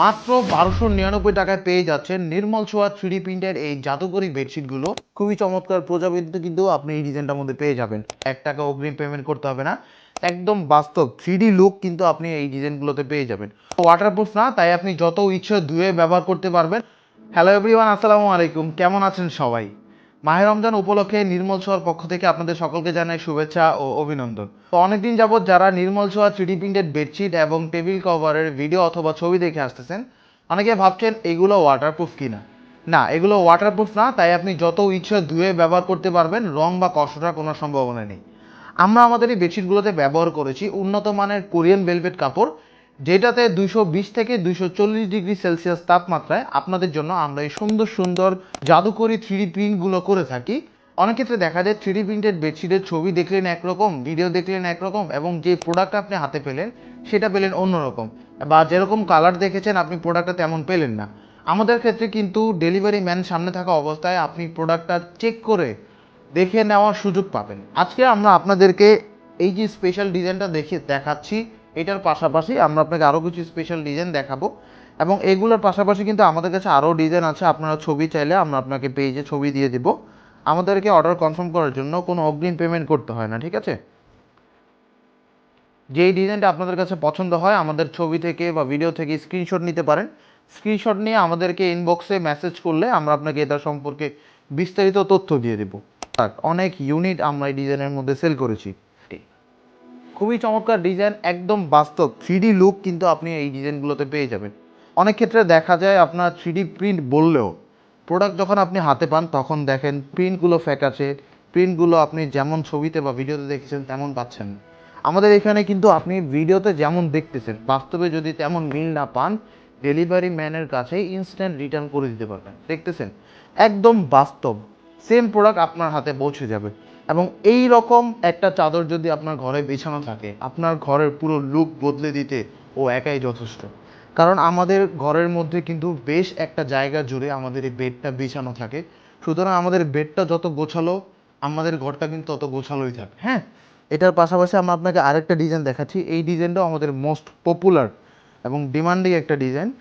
মাত্র বারোশো নিরানব্বই টাকায় পেয়ে যাচ্ছেন নির্মল ছোঁয়া থ্রি প্রিন্টের এই জাদুকরি বেডশিটগুলো। খুবই চমৎকার, প্রজাপতিতে কিন্তু আপনি এই ডিজাইনটার মধ্যে পেয়ে যাবেন। এক টাকা অগ্রিম পেমেন্ট করতে হবে না। একদম বাস্তব থ্রি লুক কিন্তু আপনি এই ডিজাইনগুলোতে পেয়ে যাবেন। ওয়াটারপ্রুফ না, তাই আপনি যত ইচ্ছে ধুয়ে ব্যবহার করতে পারবেন। হ্যালো এভরিওয়ান আসসালামু আলাইকুম। কেমন আছেন সবাই? মাহে রমজান উপলক্ষে নির্মল ছোঁয়ার পক্ষ থেকে আপনাদের সকলকে জানাই শুভেচ্ছা ও অভিনন্দন। তো অনেকদিন যাবৎ যারা Nirmal Chhoya three D printed bedsheet এবং টেবিল কভারের ভিডিও অথবা ছবি দেখে আসতেছেন, অনেকে ভাবছেন এগুলো ওয়াটারপ্রুফ কিনা। না, এগুলো ওয়াটারপ্রুফ না, তাই আপনি যত ইচ্ছা ধুয়ে ব্যবহার করতে পারবেন, রং বা কষ্টটার কোনো সম্ভাবনা নেই। আমরা আমাদের এই বেডশিটগুলোতে ব্যবহার করেছি উন্নত মানের কোরিয়ান ভেলভেট কাপড় যেটাতে দুইশো বিশ থেকে দুইশো চল্লিশ ডিগ্রি সেলসিয়াস তাপমাত্রায় আপনাদের জন্য আমরা এই সুন্দর সুন্দর জাদুকরি থ্রি প্রিন্টগুলো করে থাকি। অনেক ক্ষেত্রে দেখা যায় থ্রি প্রিন্টেড বেডশিটের ছবি দেখলেন একরকম ভিডিও দেখলেন একরকম এবং যে প্রোডাক্ট আপনি হাতে পেলেন, সেটা পেলেন অন্যরকম। বা যেরকম কালার দেখেছেন, আপনি প্রোডাক্টটা তেমন পেলেন না। আমাদের ক্ষেত্রে কিন্তু ডেলিভারি ম্যান সামনে থাকা অবস্থায় আপনি প্রোডাক্টটা চেক করে দেখে নেওয়ার সুযোগ পাবেন। আজকে আমরা আপনাদেরকে এই যে স্পেশাল ডিজাইনটা দেখে দেখাচ্ছি এটার পাশাপাশি আমরা আপনাকে আরও কিছু স্পেশাল ডিজাইন দেখাবো। এবং এগুলোর পাশাপাশি কিন্তু আমাদের কাছে আরও ডিজাইন আছে, আপনারা ছবি চাইলে আমরা আপনাকে পেজে ছবি দিয়ে দেবো। আমাদেরকে অর্ডার কনফার্ম করার জন্য কোনো অগ্রিম পেমেন্ট করতে হয় না, ঠিক আছে? যেই ডিজাইনটা আপনাদের কাছে পছন্দ হয়, আমাদের ছবি থেকে বা ভিডিও থেকে স্ক্রিনশট নিতে পারেন। স্ক্রিনশট নিয়ে আমাদেরকে ইনবক্সে মেসেজ করলে আমরা আপনাকে এটা সম্পর্কে বিস্তারিত তথ্য দিয়ে দেবো। অনেক ইউনিট আমরা এই ডিজাইনের মধ্যে সেল করেছি। খুবই চমৎকার ডিজাইন একদম বাস্তব। থ্রি লুক কিন্তু আপনি এই ডিজাইনগুলোতে পেয়ে যাবেন। অনেক ক্ষেত্রে দেখা যায় আপনার থ্রি প্রিন্ট বললেও প্রোডাক্ট যখন আপনি হাতে পান, তখন দেখেন প্রিন্টগুলো ফ্যাক আছে প্রিন্টগুলো আপনি যেমন ছবিতে বা ভিডিওতে দেখেছেন তেমন পাচ্ছেন। আমাদের এখানে কিন্তু আপনি ভিডিওতে যেমন দেখতেছেন, বাস্তবে যদি তেমন মিল না পান ডেলিভারি ম্যানের কাছে ইনস্ট্যান্ট রিটার্ন করে দিতে পারবেন। দেখতেছেন? একদম বাস্তব। সেম প্রোডাক্ট আপনার হাতে পৌঁছে যাবে। এবং এই রকম একটা চাদর যদি আপনার ঘরে বিছানো থাকে, আপনার ঘরের পুরো লুক বদলে দিতে ও একাই যথেষ্ট। কারণ আমাদের ঘরের মধ্যে কিন্তু বেশ একটা জায়গা জুড়ে আমাদের এই বেডটা বিছানো থাকে। সুতরাং আমাদের বেডটা যত গোছালো, আমাদের ঘরটা কিন্তু তত গোছালোই থাকে। হ্যাঁ? এটার পাশাপাশি আমরা আপনাকে আরেকটা ডিজাইন দেখাচ্ছি। এই ডিজাইনটাও আমাদের মোস্ট পপুলার এবং ডিমান্ডিং একটা ডিজাইন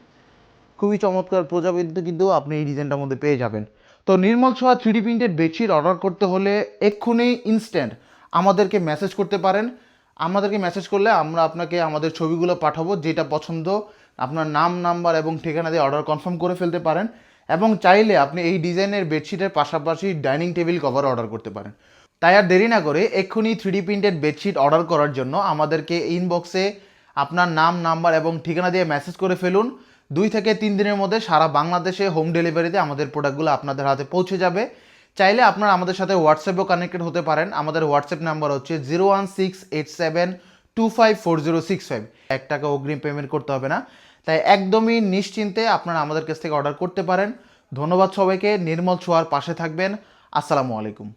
খুবই চমৎকার প্রজাপতিতে কিন্তু আপনি এই ডিজাইনটার মধ্যে পেয়ে যাবেন। তো নির্মল ছোঁয়া থ্রি প্রিন্টেড বেডশিট অর্ডার করতে হলে এক্ষুনি ইনস্ট্যান্ট আমাদেরকে মেসেজ করতে পারেন। আমাদেরকে মেসেজ করলে আমরা আপনাকে আমাদের ছবিগুলো পাঠাবো, যেটা পছন্দ, আপনার নাম নাম্বার এবং ঠিকানা দিয়ে অর্ডার কনফার্ম করে ফেলতে পারেন এবং চাইলে আপনি এই ডিজাইনের বেডশিটের পাশাপাশি ডাইনিং টেবিল কভার অর্ডার করতে পারেন। তাই আর দেরি না করে এক্ষুনি থ্রি প্রিন্টেড বেডশিট অর্ডার করার জন্য আমাদেরকে ইনবক্সে আপনার নাম নাম্বার এবং ঠিকানা দিয়ে মেসেজ করে ফেলুন। দুই থেকে তিন দিনের মধ্যে সারা বাংলাদেশে হোম ডেলিভারিতে আমাদের প্রোডাক্টগুলো আপনাদের হাতে পৌঁছে যাবে। চাইলে আপনারা আমাদের সাথে হোয়াটসঅ্যাপেও কানেক্টেড হতে পারেন। আমাদের হোয়াটসঅ্যাপ নাম্বার হচ্ছে zero one six eight seven two five four zero six five এক টাকা অগ্রিম পেমেন্ট করতে হবে না। তাই একদমই নিশ্চিন্তে আপনারা আমাদের কাছ থেকে অর্ডার করতে পারেন। ধন্যবাদ সবাইকে। নির্মল ছোঁয়ার পাশে থাকবেন। আসসালামু আলাইকুম।